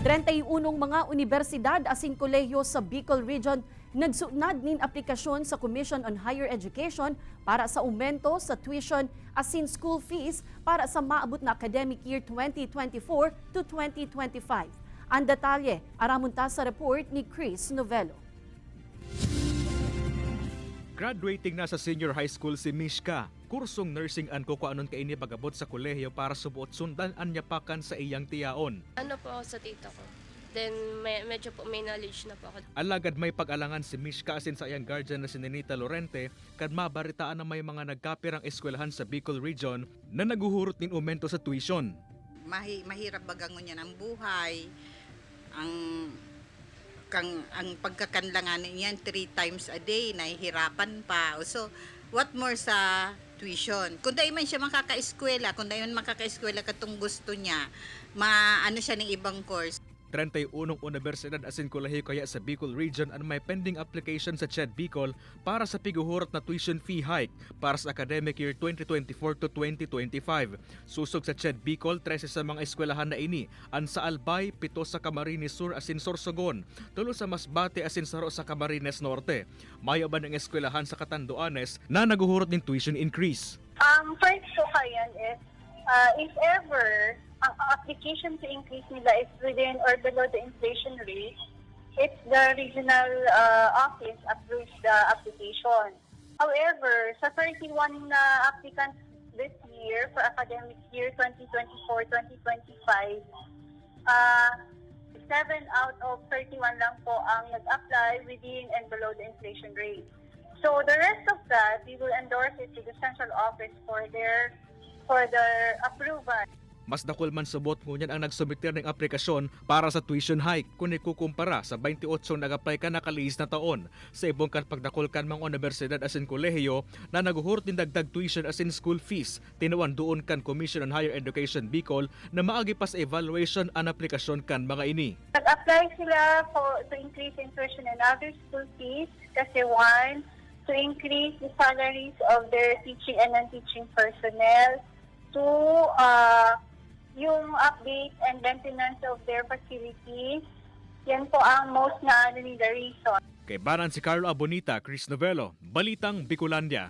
31 mga universidad asing kolehiyo sa Bicol Region nagsunad nin aplikasyon sa Commission on Higher Education para sa aumento sa tuition asin school fees para sa maabot na academic year 2024 to 2025. Ang detalye, aramunta sa report ni Chris Novello. Graduating na sa senior high school si Mishka. Kursong nursing an ko anon kaini pagabot sa kolehiyo para subuot sundan anyapakan sa iyang tiyaon. Ano po ako sa tita ko. Then may, medyo po may knowledge na po ako. Alagad may pag-alangan si Mishka asin sa iyang guardian na si Nenita Lorente kad mabaritaan na may mga nagkapirang eskwelahan sa Bicol Region na naguhurot nin aumento sa tuition. mahi, mahirap bagangon niya ng buhay. Ang kang ang pagkakanlanganin niyan three times a day, nahihirapan pa. So, what more sa tuition? Kung dahil man siya makaka-eskwela, kung dahil man makaka-eskwela katong gusto niya, maano siya ng ibang course. 31 universidad asin kolehiyo kaya sa Bicol Region ang may pending application sa CHED Bicol para sa piguhurot na tuition fee hike para sa academic year 2024 to 2025. Susog sa CHED Bicol, 13 sa mga eskwelahan na ini, ang sa Albay, pito sa Camarines Sur asin Sorsogon, tulo sa Masbate asin Saro sa Camarines Norte. Mayo ba ng eskwelahan sa Catanduanes na naguhurot ng tuition increase? Ang first ko kayan is, uh, if ever, ang application to increase nila is within or below the inflation rate, it's the regional uh, office approves the application. However, sa 31 na applicants this year for academic year 2024-2025, uh, 7 out of 31 lang po ang nag-apply within and below the inflation rate. So the rest of that, we will endorse it to the central office for their for their approval. Mas dakol man subot ngunyan ang nagsumiter ng aplikasyon para sa tuition hike kung ikukumpara sa 28 nag-apply ka nakalihis na taon. Sa ibong kan pagdakol kan mga universidad asin kolehiyo na naguhurot din dagdag tuition asin school fees, tinuan doon kan Commission on Higher Education Bicol na maagi pa sa evaluation ang aplikasyon kan mga ini. Nag-apply sila for to increase in tuition and other school fees kasi one, to increase the salaries of their teaching and non-teaching personnel. Two, uh, yung update and maintenance of their facilities. Yan po ang most na ano reason. Kay Banan si Carlo Abonita, Chris Novello, Balitang Bicolandia.